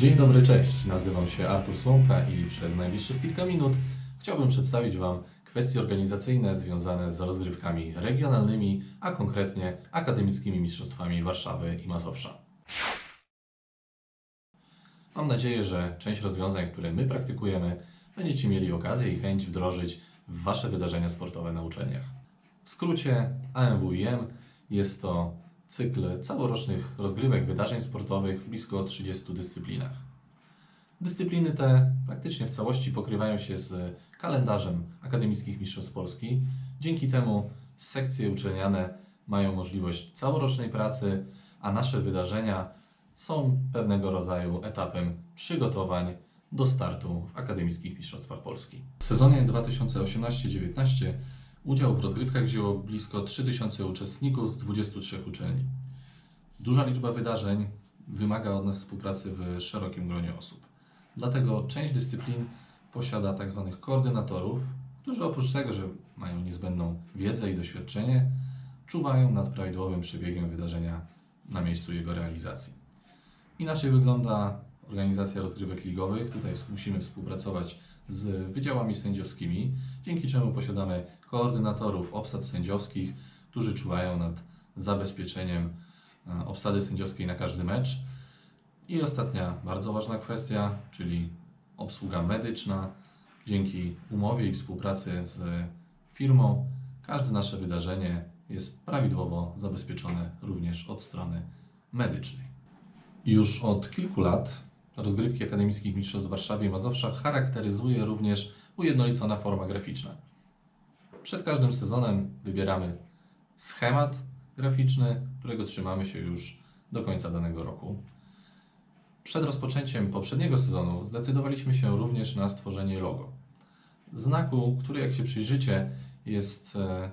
Dzień dobry, cześć. Nazywam się Artur Słomka i przez najbliższych kilka minut chciałbym przedstawić Wam kwestie organizacyjne związane z rozgrywkami regionalnymi, a konkretnie akademickimi mistrzostwami Warszawy i Mazowsza. Mam nadzieję, że część rozwiązań, które my praktykujemy, będziecie mieli okazję i chęć wdrożyć w Wasze wydarzenia sportowe na uczelniach. W skrócie AMWIM jest to cykl całorocznych rozgrywek wydarzeń sportowych w blisko 30 dyscyplinach. Dyscypliny te praktycznie w całości pokrywają się z kalendarzem akademickich mistrzostw Polski. Dzięki temu sekcje uczelniane mają możliwość całorocznej pracy, a nasze wydarzenia są pewnego rodzaju etapem przygotowań do startu w akademickich mistrzostwach Polski. W sezonie 2018-19 udział w rozgrywkach wzięło blisko 3000 uczestników z 23 uczelni. Duża liczba wydarzeń wymaga od nas współpracy w szerokim gronie osób. Dlatego część dyscyplin posiada tzw. koordynatorów, którzy oprócz tego, że mają niezbędną wiedzę i doświadczenie, czuwają nad prawidłowym przebiegiem wydarzenia na miejscu jego realizacji. Inaczej wygląda organizacja rozgrywek ligowych. Tutaj musimy współpracować z wydziałami sędziowskimi, dzięki czemu posiadamy koordynatorów obsad sędziowskich, którzy czuwają nad zabezpieczeniem e, obsady sędziowskiej na każdy mecz. I ostatnia bardzo ważna kwestia, czyli obsługa medyczna. Dzięki umowie i współpracy z firmą, każde nasze wydarzenie jest prawidłowo zabezpieczone również od strony medycznej. Już od kilku lat rozgrywki akademickich mistrzostw w Warszawie i Mazowsza charakteryzuje również ujednolicona forma graficzna. Przed każdym sezonem wybieramy schemat graficzny, którego trzymamy się już do końca danego roku. Przed rozpoczęciem poprzedniego sezonu zdecydowaliśmy się również na stworzenie logo. Znaku, który jak się przyjrzycie jest e,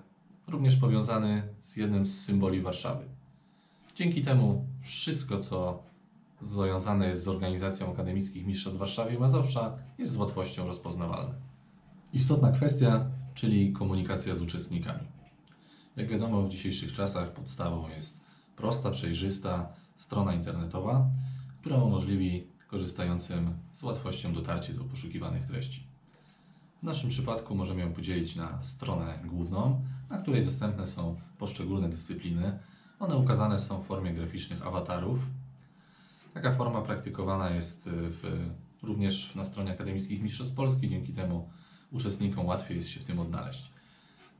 również powiązany z jednym z symboli Warszawy. Dzięki temu wszystko, co związane jest z organizacją akademickich mistrzostw w Warszawie i Mazowsza, jest z łatwością rozpoznawalne. Istotna kwestia, czyli komunikacja z uczestnikami. Jak wiadomo, w dzisiejszych czasach podstawą jest prosta, przejrzysta strona internetowa, która umożliwi korzystającym z łatwością dotarcie do poszukiwanych treści. W naszym przypadku możemy ją podzielić na stronę główną, na której dostępne są poszczególne dyscypliny. One ukazane są w formie graficznych awatarów. Taka forma praktykowana jest y, w, również na stronie Akademickich Mistrzostw Polski, dzięki temu uczestnikom łatwiej jest się w tym odnaleźć.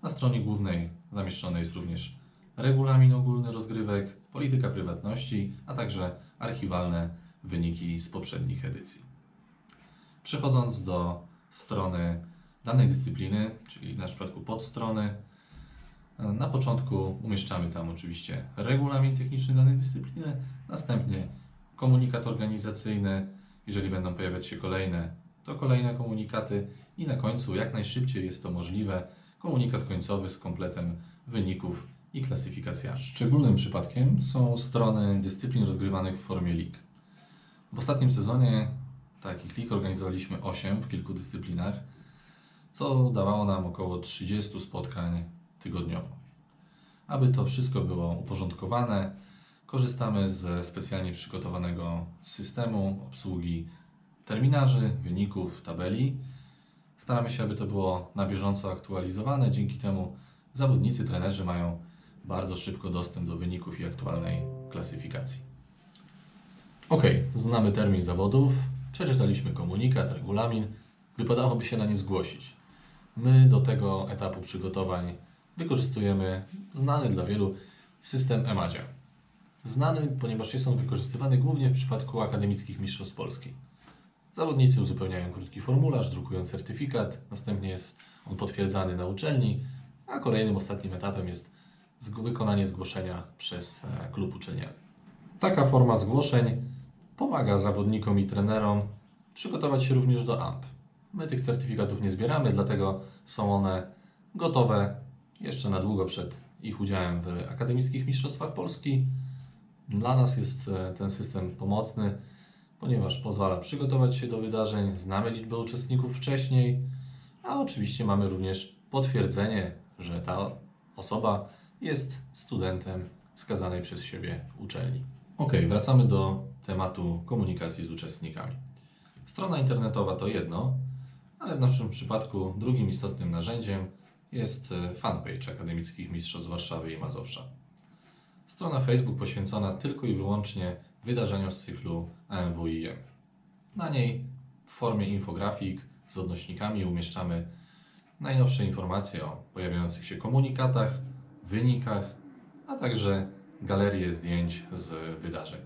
Na stronie głównej zamieszczony jest również regulamin ogólny rozgrywek, polityka prywatności, a także archiwalne wyniki z poprzednich edycji. Przechodząc do strony danej dyscypliny, czyli na przypadku podstrony, na początku umieszczamy tam oczywiście regulamin techniczny danej dyscypliny, następnie komunikat organizacyjny, jeżeli będą pojawiać się kolejne, to kolejne komunikaty i na końcu, jak najszybciej jest to możliwe, komunikat końcowy z kompletem wyników i klasyfikacjami. Szczególnym przypadkiem są strony dyscyplin rozgrywanych w formie lig. W ostatnim sezonie takich lig organizowaliśmy 8 w kilku dyscyplinach, co dawało nam około 30 spotkań tygodniowo. Aby to wszystko było uporządkowane, korzystamy ze specjalnie przygotowanego systemu obsługi terminarzy, wyników, tabeli. Staramy się, aby to było na bieżąco aktualizowane. Dzięki temu zawodnicy, trenerzy mają bardzo szybko dostęp do wyników i aktualnej klasyfikacji. Ok, znamy termin zawodów, przeczytaliśmy komunikat, regulamin. Wypadałoby się na nie zgłosić. My do tego etapu przygotowań wykorzystujemy znany dla wielu system EMADZIA. Znany, ponieważ jest on wykorzystywany głównie w przypadku akademickich mistrzostw Polski. Zawodnicy uzupełniają krótki formularz, drukują certyfikat, następnie jest on potwierdzany na uczelni, a kolejnym, ostatnim etapem jest wykonanie zgłoszenia przez e, klub uczelniany. Taka forma zgłoszeń pomaga zawodnikom i trenerom przygotować się również do AMP. My tych certyfikatów nie zbieramy, dlatego są one gotowe jeszcze na długo przed ich udziałem w akademickich mistrzostwach Polski. Dla nas jest e, ten system pomocny, ponieważ pozwala przygotować się do wydarzeń, znamy liczbę uczestników wcześniej, a oczywiście mamy również potwierdzenie, że ta osoba jest studentem wskazanej przez siebie uczelni. Ok, wracamy do tematu komunikacji z uczestnikami. Strona internetowa to jedno, ale w naszym przypadku drugim istotnym narzędziem jest e, fanpage Akademickich Mistrzostw Warszawy i Mazowsza. Strona Facebook poświęcona tylko i wyłącznie wydarzeniom z cyklu AMWIM. Na niej w formie infografik z odnośnikami umieszczamy najnowsze informacje o pojawiających się komunikatach, wynikach, a także galerie zdjęć z wydarzeń.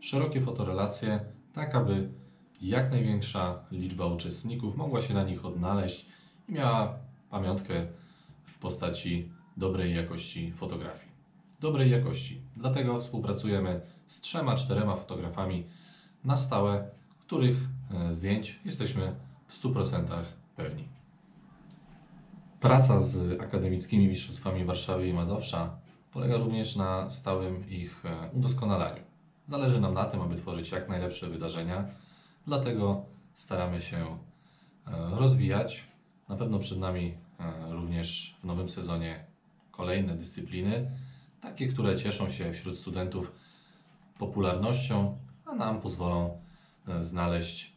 Szerokie fotorelacje, tak aby jak największa liczba uczestników mogła się na nich odnaleźć i miała pamiątkę w postaci dobrej jakości fotografii. Dobrej jakości. Dlatego współpracujemy z trzema, czterema fotografami na stałe, których e, zdjęć jesteśmy w 100% pewni. Praca z akademickimi mistrzostwami Warszawy i Mazowsza polega również na stałym ich e, udoskonalaniu. Zależy nam na tym, aby tworzyć jak najlepsze wydarzenia, dlatego staramy się e, rozwijać. Na pewno przed nami również w nowym sezonie kolejne dyscypliny, takie, które cieszą się wśród studentów popularnością, a nam pozwolą e, znaleźć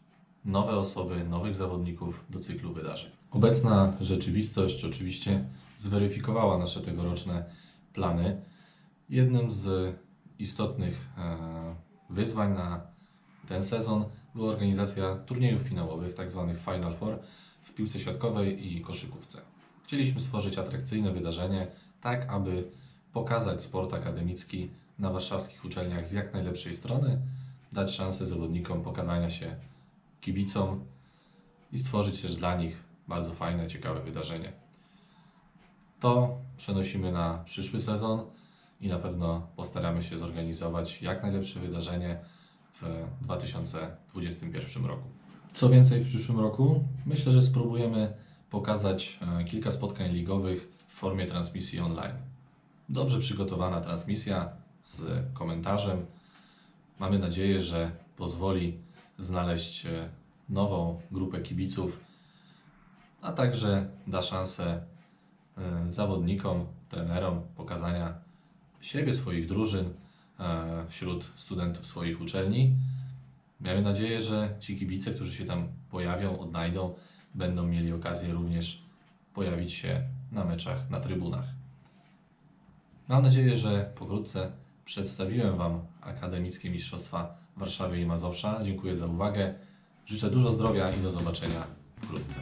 nowe osoby, nowych zawodników do cyklu wydarzeń. Obecna rzeczywistość oczywiście zweryfikowała nasze tegoroczne plany. Jednym z istotnych e, wyzwań na ten sezon była organizacja turniejów finałowych, tzw. Final Four w piłce siatkowej i koszykówce. Chcieliśmy stworzyć atrakcyjne wydarzenie, tak aby pokazać sport akademicki na warszawskich uczelniach z jak najlepszej strony, dać szansę zawodnikom pokazania się kibicom i stworzyć też dla nich bardzo fajne, ciekawe wydarzenie. To przenosimy na przyszły sezon i na pewno postaramy się zorganizować jak najlepsze wydarzenie w 2021 roku. Co więcej w przyszłym roku? Myślę, że spróbujemy pokazać e, kilka spotkań ligowych w formie transmisji online. Dobrze przygotowana transmisja z komentarzem. Mamy nadzieję, że pozwoli znaleźć e, nową grupę kibiców, a także da szansę e, zawodnikom, trenerom pokazania siebie, swoich drużyn e, wśród studentów swoich uczelni. Mamy nadzieję, że ci kibice, którzy się tam pojawią, odnajdą, będą mieli okazję również pojawić się na meczach na trybunach. Mam nadzieję, że pokrótce przedstawiłem Wam Akademickie Mistrzostwa Warszawy i Mazowsza. Dziękuję za uwagę. Życzę dużo zdrowia i do zobaczenia wkrótce.